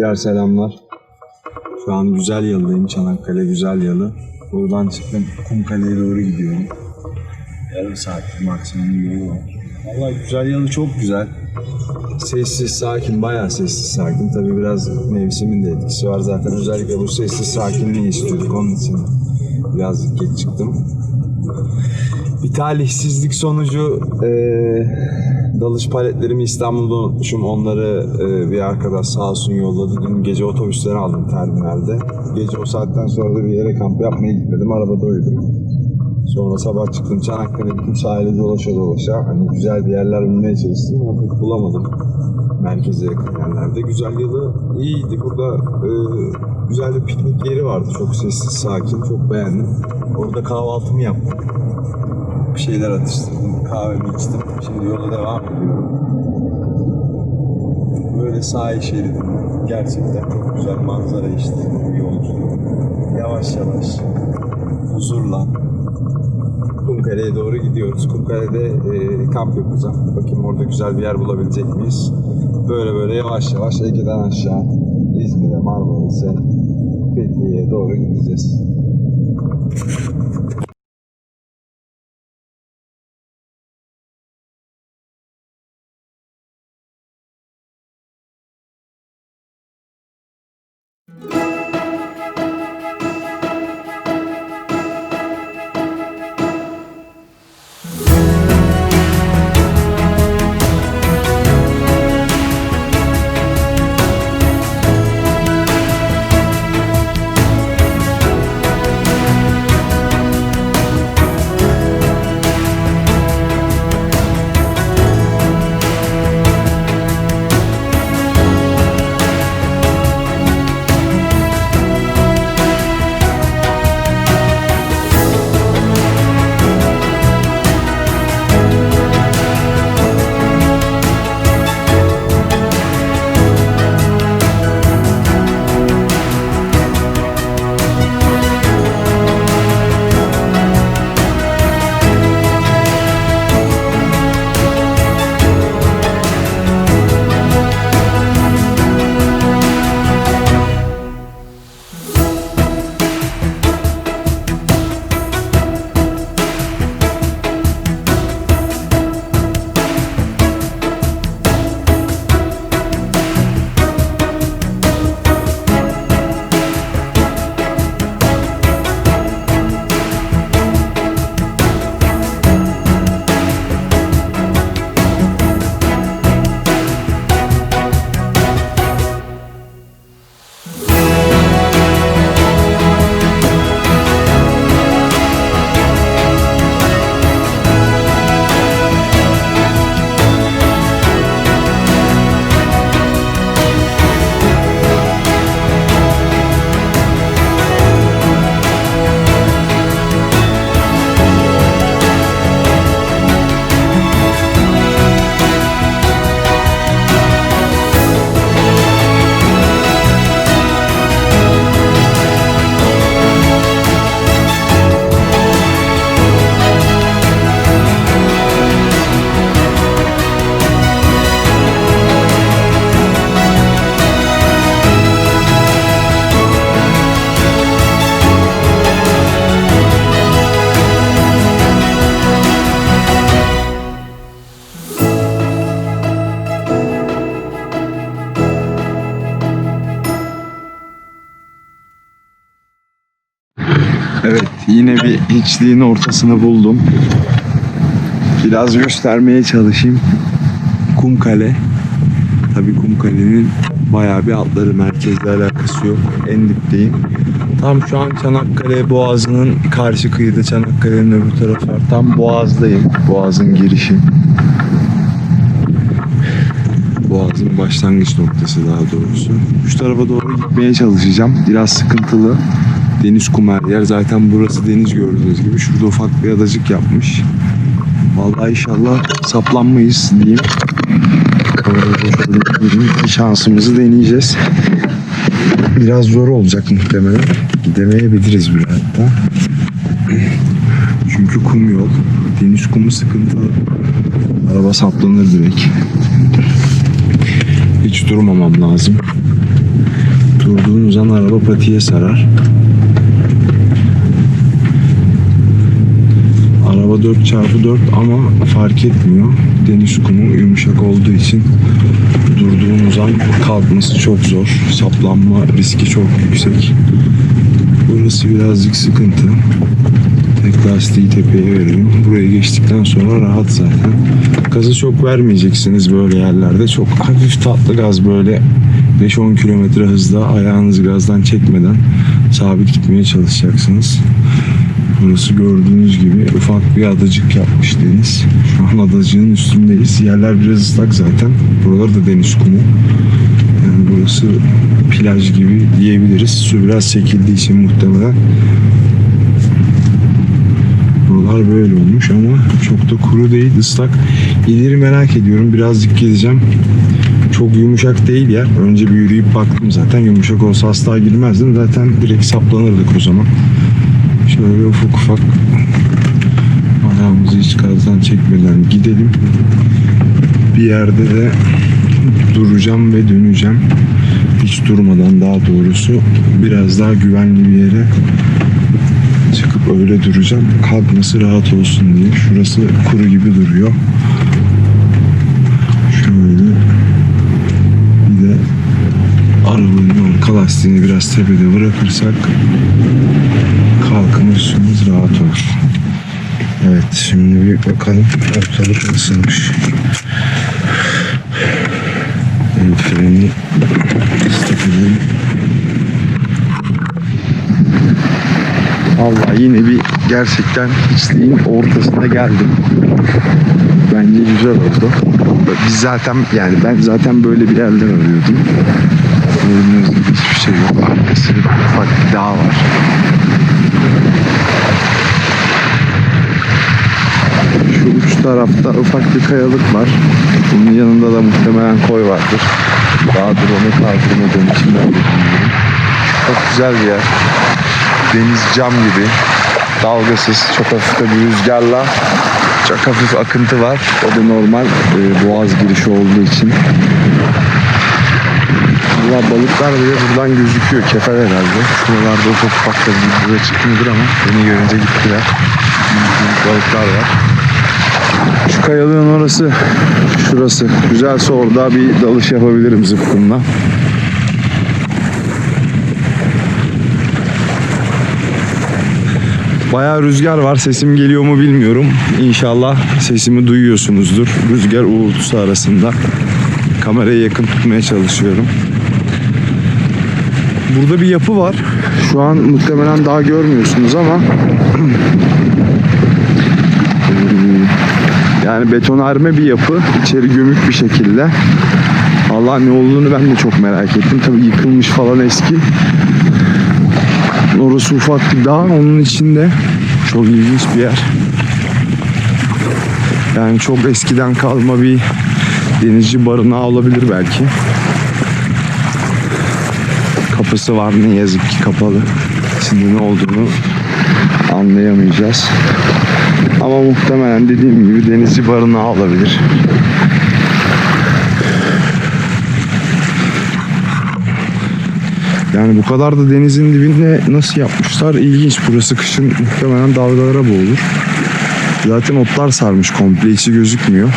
Tekrar selamlar. Şu an Güzel Yalı'dayım. Çanakkale Güzel Yalı. Buradan çıktım. Kumkale'ye doğru gidiyorum. Yarım saat maksimum yolu var. Valla Güzel Yalı çok güzel. Sessiz, sakin, bayağı sessiz, sakin. Tabii biraz mevsimin de etkisi var. Zaten özellikle bu sessiz sakinliği istiyorduk. Onun için biraz geç çıktım. Bir talihsizlik sonucu eee, dalış paletlerimi İstanbul'da unutmuşum. Onları eee, bir arkadaş sağ olsun yolladı. Dün gece otobüsten aldım terminalde. Gece o saatten sonra da bir yere kamp yapmaya gitmedim. Arabada uyudum. Sonra sabah çıktım Çanakkale bütün sahili dolaşa dolaşa. Hani güzel bir yerler bulmaya çalıştım ama bulamadım. Merkeze yakın yerlerde. Güzel yalı iyiydi. Burada eee, güzel bir piknik yeri vardı. Çok sessiz, sakin. Çok beğendim. Orada kahvaltımı yaptım bir şeyler atıştırdım, kahvemi içtim. Şimdi yola devam ediyorum. Böyle sahil şeridi. Gerçekten çok güzel manzara işte bir yolculuk. Yavaş yavaş, huzurla Kumkale'ye doğru gidiyoruz. Kumkale'de e, kamp yapacağım. Bakayım orada güzel bir yer bulabilecek miyiz? Böyle böyle yavaş yavaş Ege'den aşağı İzmir'e, Marmaris'e, Fethiye'ye doğru gideceğiz. Bir hiçliğin ortasını buldum. Biraz göstermeye çalışayım. Kumkale. Tabii Kumkale'nin bayağı bir altları merkezle alakası yok. En dipteyim. Tam şu an Çanakkale Boğazı'nın karşı kıyıda Çanakkale'nin öbür tarafı var. Tam Boğaz'dayım. Boğaz'ın girişi. Boğaz'ın başlangıç noktası daha doğrusu. Şu tarafa doğru gitmeye çalışacağım. Biraz sıkıntılı. Deniz kum her yer. Zaten burası deniz gördüğünüz gibi. Şurada ufak bir adacık yapmış. Vallahi inşallah saplanmayız diyeyim. Şansımızı deneyeceğiz. Biraz zor olacak muhtemelen. Gidemeyebiliriz bile hatta. Çünkü kum yol. Deniz kumu sıkıntılı. Araba saplanır direkt. Hiç durmamam lazım. Durduğunuz an araba patiye sarar. Araba 4x4 ama fark etmiyor. Deniz kumu yumuşak olduğu için durduğunuz an kalkması çok zor. Saplanma riski çok yüksek. Burası birazcık sıkıntı. Tek lastiği tepeye verelim. Buraya geçtikten sonra rahat zaten. Gazı çok vermeyeceksiniz böyle yerlerde. Çok hafif tatlı gaz böyle 5-10 kilometre hızda ayağınızı gazdan çekmeden sabit gitmeye çalışacaksınız. Burası gördüğünüz gibi ufak bir adacık yapmış deniz. Şu an adacığın üstündeyiz. Yerler biraz ıslak zaten. Buralar da deniz kumu. Yani burası plaj gibi diyebiliriz. Su biraz çekildiği için muhtemelen. Buralar böyle olmuş ama çok da kuru değil, ıslak. İleri merak ediyorum. Birazcık gezeceğim. Çok yumuşak değil yer. Önce bir yürüyüp baktım zaten. Yumuşak olsa asla girmezdim. Zaten direkt saplanırdık o zaman. Şöyle ufak ufak ayağımızı hiç gazdan çekmeden gidelim. Bir yerde de duracağım ve döneceğim. Hiç durmadan daha doğrusu biraz daha güvenli bir yere çıkıp öyle duracağım. Kalkması rahat olsun diye. Şurası kuru gibi duruyor. Şöyle bir de arabanın arka lastiğini biraz tepede bırakırsak kalkmışsınız rahat olur. Evet şimdi bir bakalım ortalık nasılmış. El freni ıslık edelim. Yine bir gerçekten hiçliğin ortasına geldim. Bence güzel oldu. Biz zaten yani ben zaten böyle bir yerler arıyordum. Gördüğünüz gibi hiçbir şey yok. Arkası ufak bir dağ var. Şu uç tarafta ufak bir kayalık var. Bunun yanında da muhtemelen koy vardır. Daha drone'u kaldırmadığım için ben bilmiyorum. Çok güzel bir yer. Deniz cam gibi. Dalgasız, çok hafif bir rüzgarla çok hafif akıntı var. O da normal e, boğaz girişi olduğu için. Valla balıklar bile buradan gözüküyor. Kefer herhalde. Şuralarda ufak ufak da bir buraya çıkmıyordur ama beni görünce gittiler. Balıklar var. Şu kayalığın orası, şurası. Güzelse orada bir dalış yapabilirim zıpkınla. Bayağı rüzgar var. Sesim geliyor mu bilmiyorum. İnşallah sesimi duyuyorsunuzdur. Rüzgar uğultusu arasında. Kamerayı yakın tutmaya çalışıyorum. Burada bir yapı var. Şu an muhtemelen daha görmüyorsunuz ama yani betonarme bir yapı. İçeri gömük bir şekilde. Allah ne olduğunu ben de çok merak ettim. Tabii yıkılmış falan eski. Orası ufak bir dağ. Onun içinde çok ilginç bir yer. Yani çok eskiden kalma bir denizci barınağı olabilir belki. Kapısı var ne yazık ki kapalı. İçinde ne olduğunu anlayamayacağız. Ama muhtemelen dediğim gibi denizci barınağı olabilir. Yani bu kadar da denizin dibinde nasıl yapmışlar? İlginç. Burası kışın muhtemelen dalgalara boğulur. Zaten otlar sarmış komple. içi gözükmüyor.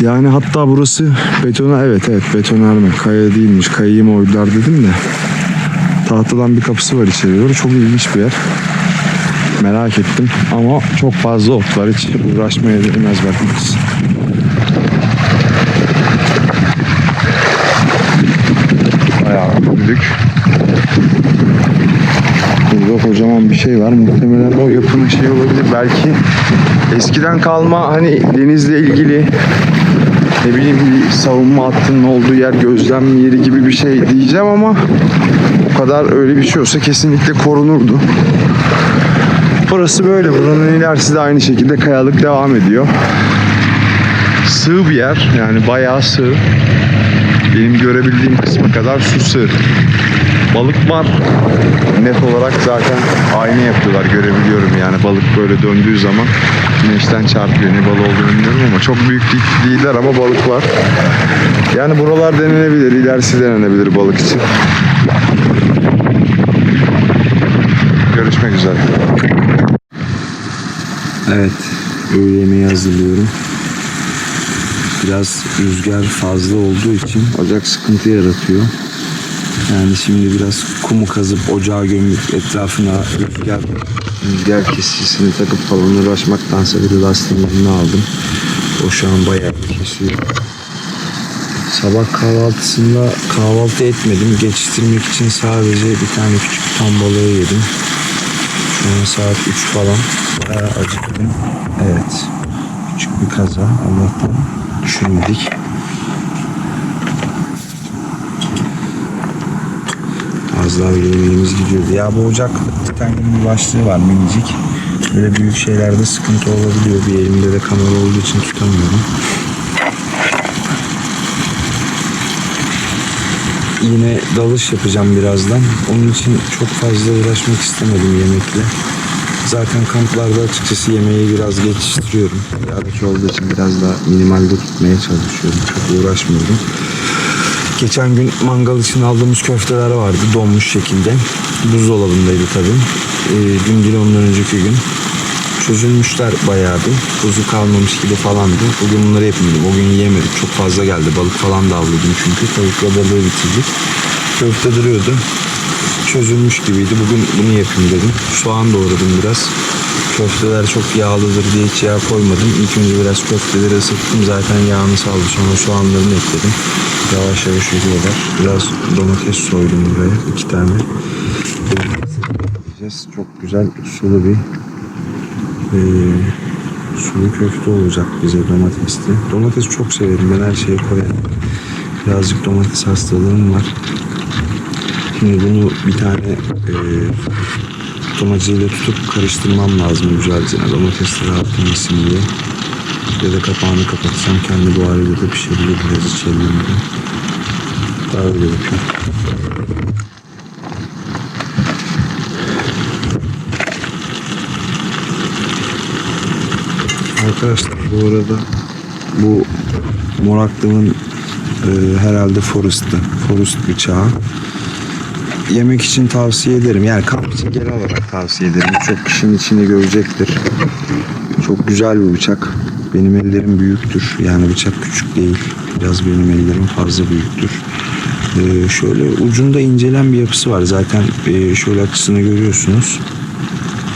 Yani hatta burası betona evet evet betonarme. Kaya değilmiş. Kayayı mı oydular dedim de. Tahtadan bir kapısı var içeri doğru. Çok ilginç bir yer. Merak ettim ama çok fazla ot var. Hiç uğraşmaya değmez bakınız. Bayağı büyük. Burada kocaman bir şey var. Muhtemelen o yapının şey olabilir. Belki eskiden kalma hani denizle ilgili ne bileyim bir savunma hattının olduğu yer gözlem yeri gibi bir şey diyeceğim ama o kadar öyle bir şey olsa kesinlikle korunurdu. Burası böyle. Buranın ilerisi de aynı şekilde kayalık devam ediyor. Sığ bir yer. Yani bayağı sığ. Benim görebildiğim kısma kadar su sığ. Balık var. Net olarak zaten aynı yapıyorlar görebiliyorum yani balık böyle döndüğü zaman güneş güneşten çarpıyor. Ne balığı olduğunu bilmiyorum ama çok büyük değil- değiller ama balık var. Yani buralar denenebilir. ilerisi denenebilir balık için. Görüşmek üzere. Evet. Öğle yemeği hazırlıyorum. Biraz rüzgar fazla olduğu için ocak sıkıntı yaratıyor. Yani şimdi biraz kumu kazıp ocağa gömüp etrafına rüzgar, rüzgar kesicisini takıp falan uğraşmaktansa bir lastiğini aldım. O şu an bayağı kesiyor. Sabah kahvaltısında kahvaltı etmedim. Geçiştirmek için sadece bir tane küçük tam balığı yedim. Şu an saat 3 falan. Bayağı acıktım. Evet. Küçük bir kaza. Allah'tan düşürmedik. Az daha yemeğimiz gidiyordu. Ya bu ocak Titanic'in bir başlığı var minicik. Böyle büyük şeylerde sıkıntı olabiliyor. Bir elimde de kamera olduğu için tutamıyorum. Yine dalış yapacağım birazdan. Onun için çok fazla uğraşmak istemedim yemekle. Zaten kamplarda açıkçası yemeği biraz geçiştiriyorum. Yağdaki olduğu için biraz daha minimalde tutmaya çalışıyorum. Çok uğraşmıyorum. Geçen gün mangal için aldığımız köfteler vardı donmuş şekilde. Buzdolabındaydı tabii. Ee, dün değil ondan önceki gün. Çözülmüşler bayağı bir. Kuzu kalmamış gibi falandı. Bugün bunları yapmadım. O gün yiyemedik. Çok fazla geldi. Balık falan da avladım çünkü. Tavukla balığı bitirdik. Köfte duruyordu. Çözülmüş gibiydi. Bugün bunu yapayım dedim. Soğan doğradım biraz. Köfteler çok yağlıdır diye hiç yağ koymadım. İlk önce biraz köfteleri ısıttım. Zaten yağını saldı. Sonra soğanlarını ekledim. Yavaş yavaş yürüyorlar. Biraz domates soydum buraya. iki tane. Çok güzel sulu bir ee, sulu köfte olacak bize domatesli. Domates çok severim. Ben her şeye koyarım. Birazcık domates hastalığım var. Şimdi bunu bir tane e, tutamacıyla tutup karıştırmam lazım güzelce. Domatesler rahatlamasın diye. Ya da kapağını kapatsam kendi buharıyla da pişebilir biraz içelim diye. Daha öyle yapıyorum. Arkadaşlar bu arada bu Moraklı'nın e, herhalde Forest'ı. Forest bıçağı. Yemek için tavsiye ederim. Yani kamp için genel olarak tavsiye ederim. Çok kişinin içini görecektir. Çok güzel bir bıçak. Benim ellerim büyüktür. Yani bıçak küçük değil. Biraz benim ellerim fazla büyüktür. Ee, şöyle ucunda incelen bir yapısı var. Zaten e, şöyle açısını görüyorsunuz.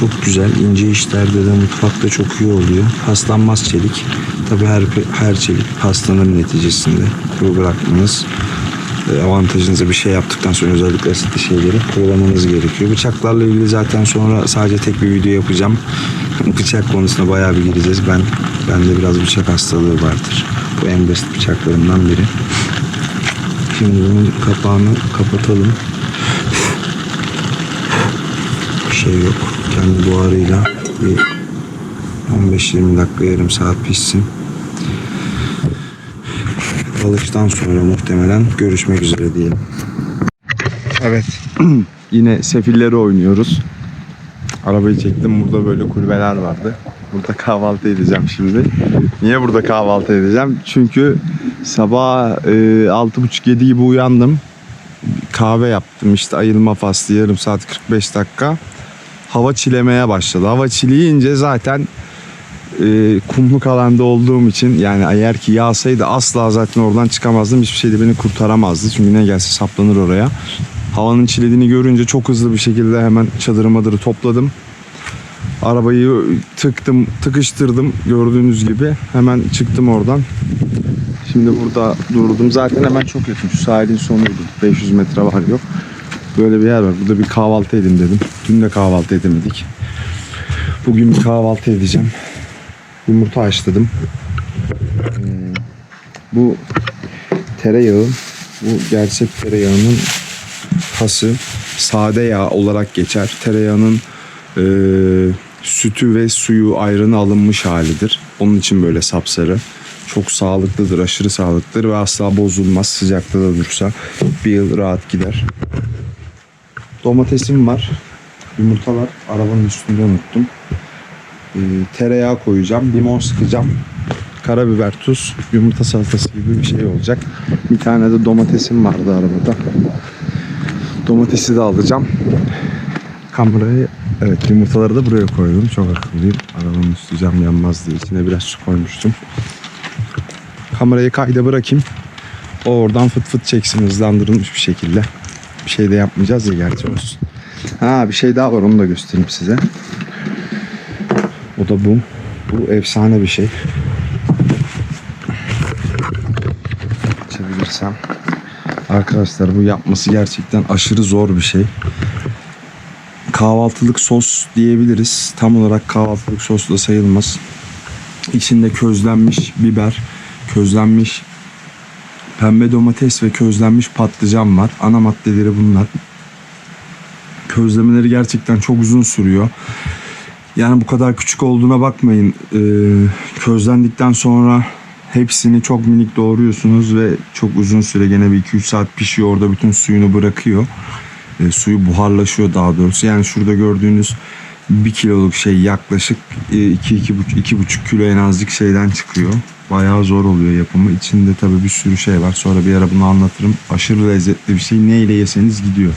Çok güzel. ince işlerde de mutfakta çok iyi oluyor. Paslanmaz çelik. Tabii her her çelik paslanır neticesinde. Bırakmanız e, avantajınıza bir şey yaptıktan sonra özellikle asitli şeyleri kurulamanız gerekiyor. Bıçaklarla ilgili zaten sonra sadece tek bir video yapacağım. Bıçak konusuna bayağı bir gireceğiz. Ben bende biraz bıçak hastalığı vardır. Bu en basit bıçaklarından biri. Şimdi bunun kapağını kapatalım. Bir şey yok. Kendi buharıyla bir 15-20 dakika yarım saat pişsin. Alıştan sonra muhtemelen görüşmek üzere diyelim. Evet. Yine sefilleri oynuyoruz. Arabayı çektim. Burada böyle kulübeler vardı. Burada kahvaltı edeceğim şimdi. Niye burada kahvaltı edeceğim? Çünkü sabah e, 6.30-7 gibi uyandım. Kahve yaptım. İşte ayılma faslı yarım saat 45 dakika. Hava çilemeye başladı. Hava çileyince zaten e, kumluk alanda olduğum için yani eğer ki yağsaydı asla zaten oradan çıkamazdım. Hiçbir şey de beni kurtaramazdı. Çünkü ne gelse saplanır oraya. Havanın çilediğini görünce çok hızlı bir şekilde hemen çadırı madırı topladım. Arabayı tıktım, tıkıştırdım gördüğünüz gibi. Hemen çıktım oradan. Şimdi burada durdum. Zaten hemen çok yakın. Şu sahilin sonuydu. 500 metre var yok. Böyle bir yer var. Burada bir kahvaltı edeyim dedim. Dün de kahvaltı edemedik. Bugün bir kahvaltı edeceğim. Yumurta haşladım. Hmm, Bu tereyağı. Bu gerçek tereyağının hası. Sade yağ olarak geçer. Tereyağının e, sütü ve suyu ayrını alınmış halidir. Onun için böyle sapsarı. Çok sağlıklıdır, aşırı sağlıklıdır ve asla bozulmaz. Sıcakta da dursa bir yıl rahat gider. Domatesim var. Yumurta var. Arabanın üstünde unuttum. E, tereyağı koyacağım, limon sıkacağım. Karabiber, tuz, yumurta salatası gibi bir şey olacak. Bir tane de domatesim vardı arabada. Domatesi de alacağım. Kamerayı evet yumurtaları da buraya koydum. Çok akıllıyım. Arabanın üstü cam yanmaz diye içine biraz su koymuştum. Kamerayı kayda bırakayım. O oradan fıt fıt çeksin hızlandırılmış bir şekilde. Bir şey de yapmayacağız ya gerçi olsun. Ha bir şey daha var onu da göstereyim size. O da bu. Bu efsane bir şey. Açabilirsem. Arkadaşlar bu yapması gerçekten aşırı zor bir şey. Kahvaltılık sos diyebiliriz. Tam olarak kahvaltılık sos da sayılmaz. İçinde közlenmiş biber, közlenmiş pembe domates ve közlenmiş patlıcan var. Ana maddeleri bunlar. Közlemeleri gerçekten çok uzun sürüyor. Yani bu kadar küçük olduğuna bakmayın. Ee, közlendikten sonra hepsini çok minik doğruyorsunuz ve çok uzun süre gene bir 2-3 saat pişiyor. Orada bütün suyunu bırakıyor. Ee, suyu buharlaşıyor daha doğrusu. Yani şurada gördüğünüz bir kiloluk şey yaklaşık 2-2,5 kilo en azlık şeyden çıkıyor. Bayağı zor oluyor yapımı. İçinde tabii bir sürü şey var. Sonra bir ara bunu anlatırım. Aşırı lezzetli bir şey. Neyle yeseniz gidiyor.